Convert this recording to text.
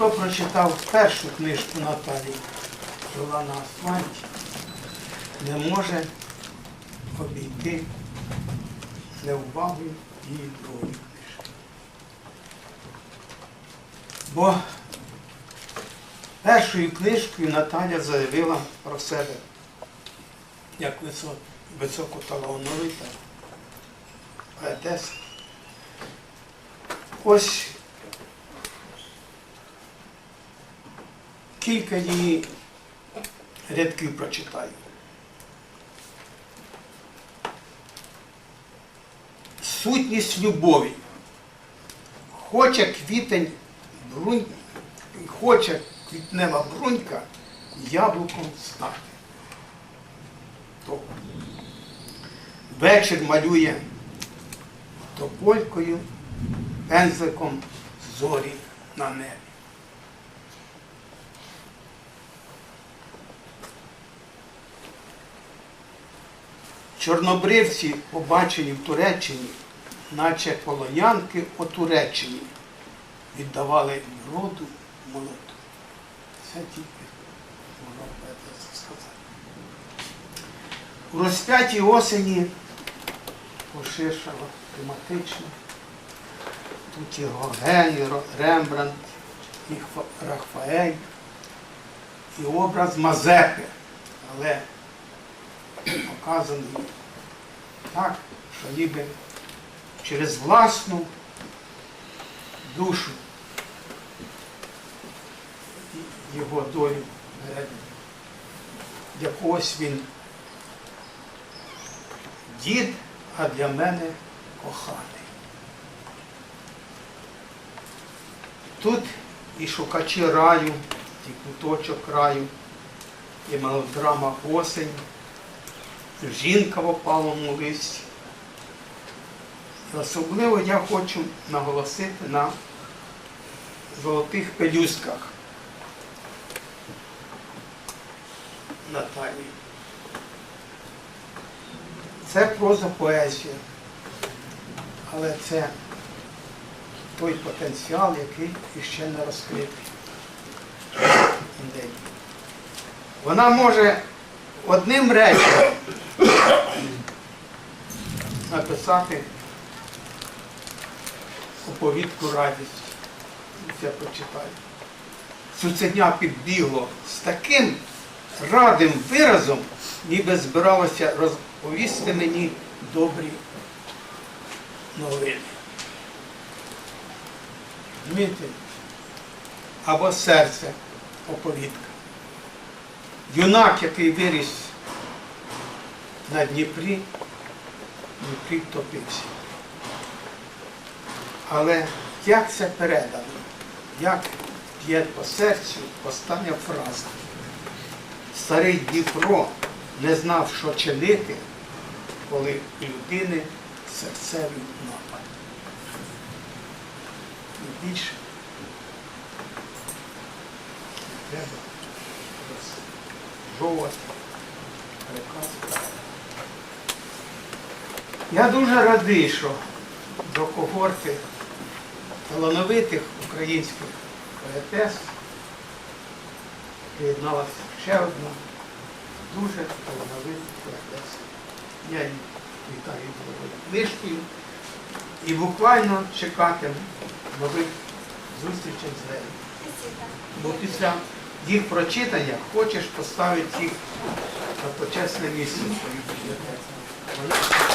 хто прочитав першу книжку Наталії Жила на асфальті, не може обійти неувагою її другої книжки. Бо першою книжкою Наталя заявила про себе як висо- високоталановита поетеса. Ось кілька її рядків прочитаю. Сутність любові. Хоче квітень брунь, хоче квітнева брунька яблуком стати. То вечір малює тополькою, пензликом зорі на небі. Чорнобривці, побачені в Туреччині, наче полонянки у Туреччині, віддавали роду молоду. Це тільки можна сказати. У розп'ятій осені поширшала тематично. Тут і Гоген, і Рембрандт, і Рафаель, і образ Мазепи, але показаний так, що ніби через власну душу його долю перед якогось він дід, а для мене коханий. Тут і шукачі раю, і куточок раю, і мелодрама осень, жінка в опалому листі. Особливо я хочу наголосити на золотих пелюстках Наталії. Це проза поезія, але це той потенціал, який іще не розкритий. Вона може одним реченням написати оповідку радість. Це почитаю. Цуценя підбігло з таким радим виразом, ніби збиралося розповісти мені добрі новини. Розумієте? Або серце оповідка. Юнак, який виріс на Дніпрі, Дніпрі втопився. Але як це передано? Як б'є по серцю остання фраза? Старий Дніпро не знав, що чинити, коли у людини серцевий напад. І більше не треба розжовувати. Я дуже радий, що до когорти талановитих українських поетес приєдналася ще одна дуже талановита поетеса. Я її вітаю новою книжкою і буквально чекатиму нових зустрічей з нею. Бо після їх прочитання хочеш поставити їх на почесне місце в. Вона